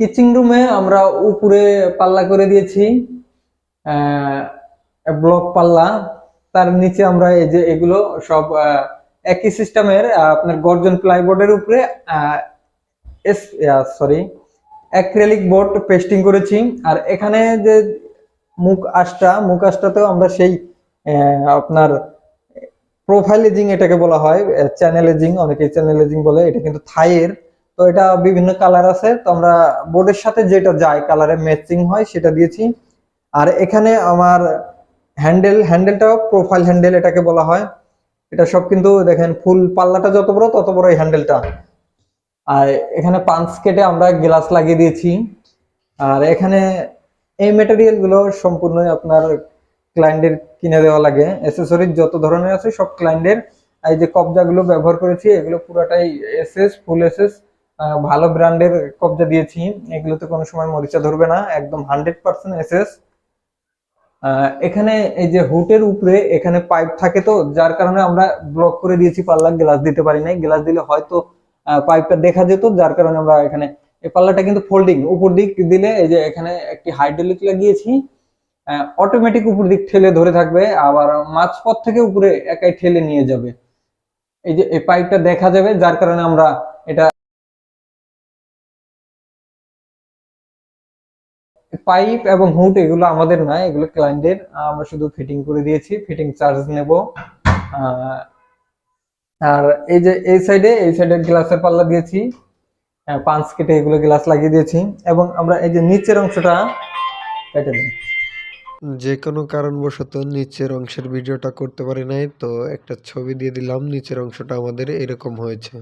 কিচিং রুমে আমরা উপরে পাল্লা করে দিয়েছি ব্লক পাল্লা। তার নিচে আমরা এই যে এগুলো সব একই সিস্টেমের আপনার গর্জন প্লাইবোর্ডের উপরে সরি অ্যাক্রেলিক বোর্ড পেস্টিং করেছি। আর এখানে যে মুখ আশটা মুখ আশটাতেও আমরা সেই আপনার প্রোফাইল এজিং এটাকে বলা হয় চ্যানেল এজিং অনেকে চ্যানেল এজিং বলে, এটা কিন্তু থাইয়ের তো এটা বিভিন্ন কালার আছে, তো আমরা বোর্ডের সাথে যেটা যায় কালারে ম্যাচিং হয় সেটা দিয়েছি। আর এখানে আমার হ্যান্ডেল হ্যান্ডেলটাও প্রোফাইল হ্যান্ডেল এটাকে বলা হয়। এটা সব কিন্তু দেখেন, ফুল পাল্লাটা যত বড়, তত বড় এই হ্যান্ডেলটা আর এখানে পাঞ্চ কেটে আমরা গ্লাস লাগিয়ে দিয়েছি। আর এখানে এই মেটেরিয়ালগুলো সম্পূর্ণ আপনার ক্লায়েন্টের কিনে দেওয়া লাগে। অ্যাসেসরিজ যত ধরনের আছে, সব ক্লায়েন্টের এই যে কবজাগুলো ব্যবহার করেছি, এগুলো পুরোটাই এসএস ফুল এসএস ভালো ব্র্যান্ডের কবজা দিয়েছি। এগুলোতে কোনো সময় মরিচা ধরবে না, একদম হান্ড্রেড পার্সেন্ট এসএস এখানে এই যে হুটের উপরে এখানে পাইপ থাকে তো, যার কারণে আমরা ব্লক করে দিয়েছি পাল্লা গ্লাস দিতে পারি নাই। গ্লাস দিলে হয়তো পাইপটা দেখা যেত, যার কারণে আমরা এখানে, এই পাল্লাটা কিন্তু ফোল্ডিং উপর দিক দিলে এই যে এখানে একটি হাইড্রোলিক লাগিয়েছি। অটোমেটিক উপর দিক ঠেলে ধরে থাকবে, আবার মাঝপথ থেকে উপরে একাই ঠেলে নিয়ে যাবে। এই যে, এই পাইপটা দেখা যাবে, যার কারণে আমরা এটা পাইপ এবং হুট এগুলো আমাদের না এগুলো ক্লায়েন্টের আমরা শুধু ফিটিং করে দিয়েছি ফিটিং চার্জ নেব। আর এই যে এই সাইডে এই সাইডে গ্লাসের পাল্লা দিয়েছি। পাঁচ কেটে এগুলো গ্লাস লাগিয়ে দিয়েছি। এবং আমরা এই যে নিচের অংশটা, কেটে দিই। যে কোনো কারণবশত নিচের অংশের ভিডিওটা করতে পারি নাই, তো একটা ছবি দিয়ে দিলাম, নিচের অংশটা আমাদের এরকম হয়েছে।